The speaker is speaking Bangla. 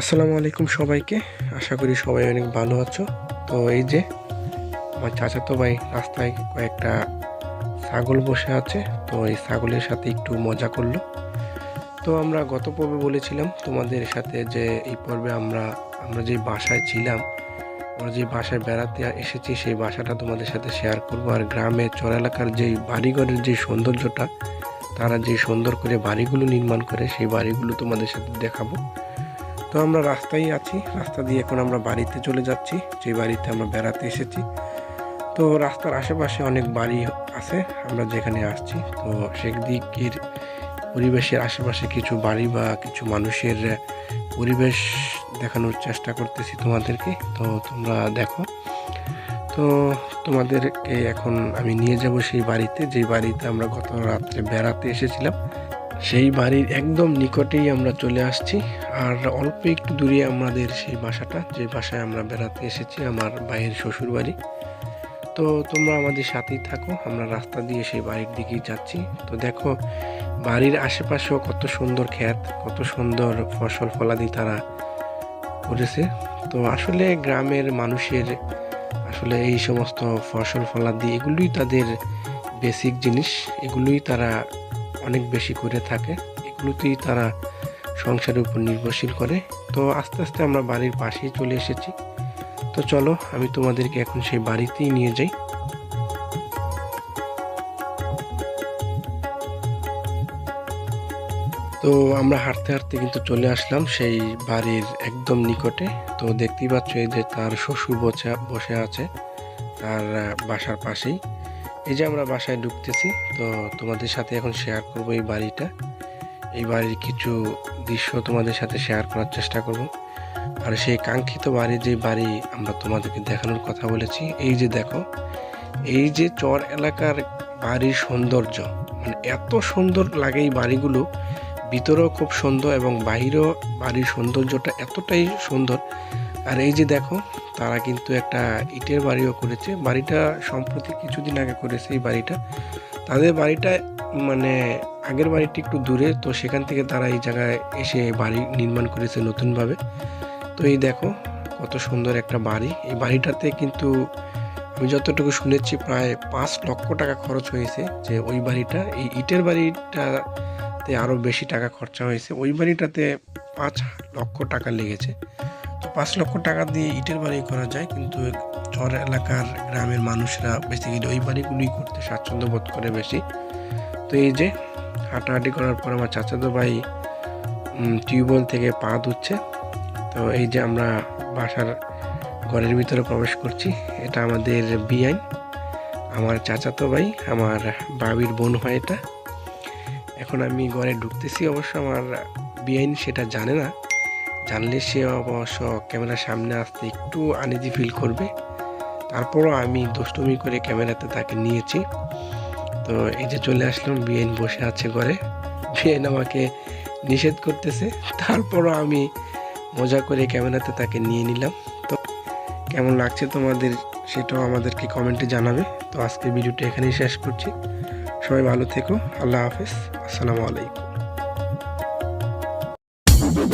আসসালামু আলাইকুম সবাইকে। আশা করি সবাই অনেক ভালো আছো। তো এই যে, আমার চাচাতো ভাই রাস্তায় কয়েকটা ছাগল বসে আছে। তো এই ছাগলের সাথে একটু মজা করল। তো আমরা গত পর্বে বলেছিলাম তোমাদের সাথে যে, এই পর্বে আমরা আমরা যে বাসায় ছিলাম, আমরা যে বাসায় বেড়াতে এসেছি, সেই বাসাটা তোমাদের সাথে শেয়ার করব। আর গ্রামে চর এলাকার যেই বাড়িঘরের যে সৌন্দর্যটা, তারা যে সুন্দর করে বাড়িগুলো নির্মাণ করে, সেই বাড়িগুলো তোমাদের সাথে দেখাবো। তো আমরা রাস্তায় আছি। রাস্তা দিয়ে এখন আমরা বাড়িতে চলে যাচ্ছি। যে বাড়িতে আমরা বেড়াতে এসেছি। তো রাস্তার আশেপাশে অনেক বাড়ি আছে। আমরা যেখানে আসছি, তো সেদিকের পরিবেশের আশেপাশে কিছু বাড়ি বা কিছু মানুষের পরিবেশ দেখানোর চেষ্টা করতেছি তোমাদেরকে। তো তোমরা দেখো। তো তোমাদেরকে এখন আমি নিয়ে যাব সেই বাড়িতে। যেই বাড়িতে আমরা গত রাত্রে বেড়াতে এসেছিলাম সেই বাড়ির একদম নিকটেই আমরা চলে আসছি। আর অল্প একটু দূরে আমাদের সেই বাসাটা, যে বাসায় আমরা বেড়াতে এসেছি, আমার ভাইয়ের শ্বশুর বাড়ি তো তোমরা আমাদের সাথেই থাকো, আমরা রাস্তা দিয়ে সেই বাড়ির দিকেই যাচ্ছি। তো দেখো, বাড়ির আশেপাশেও কত সুন্দর ক্ষেত, কত সুন্দর ফসল ফলাদি তারা করেছে। তো আসলে গ্রামের মানুষের আসলে এই সমস্ত ফসল ফলাদি, এগুলোই তাদের বেসিক জিনিস। এগুলোই তারা অনেক বেশি করে থাকে। এগুলোতেই তারা সংসারের উপর নির্ভরশীল করে। তো আস্তে আস্তে আমরা বাড়ির পাশেই চলে এসেছি। তো চলো, আমি তোমাদেরকে এখন সেই বাড়িতেই নিয়ে যাই। তো আমরা হাঁটতে হাঁটতে কিন্তু চলে আসলাম সেই বাড়ির একদম নিকটে। তো দেখতেই পাচ্ছ এই যে তার শ্বশুর বসে বসে আছে, তার বাসার পাশেই। এই যে আমরা বাসায় ঢুকতেছি, তো তোমাদের সাথে এখন শেয়ার করব এই বাড়িটা। এই বাড়ির কিছু দৃশ্য তোমাদের সাথে শেয়ার করার চেষ্টা করব। আর সেই কাঙ্ক্ষিত বাড়ি যে বাড়ি আমরা তোমাদেরকে দেখানোর কথা বলেছি, এই যে দেখো, এই যে চর এলাকার বাড়ির সৌন্দর্য মানে এত সুন্দর লাগে এই বাড়িগুলো। ভিতরেও খুব সুন্দর এবং বাইরেও বাড়ির সৌন্দর্যটা এতটাই সুন্দর আর এই যে দেখো, তারা কিন্তু একটা ইটের বাড়িও করেছে। বাড়িটা সম্প্রতি কিছুদিন আগে করেছে এই বাড়িটা। তাদের বাড়িটা মানে আগের বাড়িটি একটু দূরে, তো সেখান থেকে তারা এই জায়গায় এসে বাড়ি নির্মাণ করেছে নতুনভাবে। তো এই দেখো, কত সুন্দর একটা বাড়ি। এই বাড়িটাতে কিন্তু আমি যতটুকু শুনেছি, প্রায় পাঁচ লক্ষ টাকা খরচ হয়েছে যে ওই বাড়িটা। এই ইটের বাড়িটাতে আরও বেশি টাকা খরচা হয়েছে। ওই বাড়িটাতে পাঁচ লক্ষ টাকা লেগেছে। তো পাঁচ লক্ষ টাকা দিয়ে ইটের বাড়ি করা যায়, কিন্তু চর এলাকার গ্রামের মানুষরা বেসিক্যালি ওই বাড়িগুলি করতে স্বাচ্ছন্দ্য বোধ করে বেশি। তো এই যে হাঁটাহাঁটি করার পর আমার চাচাতো ভাই টিউবওয়েল থেকে পা ধুচ্ছে। তো এই যে আমরা বাসার ঘরের ভিতরে প্রবেশ করছি, এটা আমাদের বিআইন আমার চাচাতো ভাই, আমার বাবির বোন হয় এটা। এখন আমি ঘরে ঢুকতেছি, অবশ্য আমার বিআইন সেটা জানে না। জানলে সে অবশ্য ক্যামেরার সামনে আসতে একটু আনিজি ফিল করবে। তারপরও আমি দুষ্টুমি করে ক্যামেরাতে তাকে নিয়েছি। তো এই যে চলে আসলাম, বিএন বসে আছে ঘরে। বিএন আমাকে নিষেধ করতেছে। তারপরও আমি মজা করে ক্যামেরাতে তাকে নিয়ে নিলাম। তো কেমন লাগছে তোমাদের সেটাও আমাদেরকে কমেন্টে জানাবে। তো আজকের ভিডিওটা এখানেই শেষ করছি। সবাই ভালো থেকো। আল্লাহ হাফেজ। আসসালামু আলাইকুম।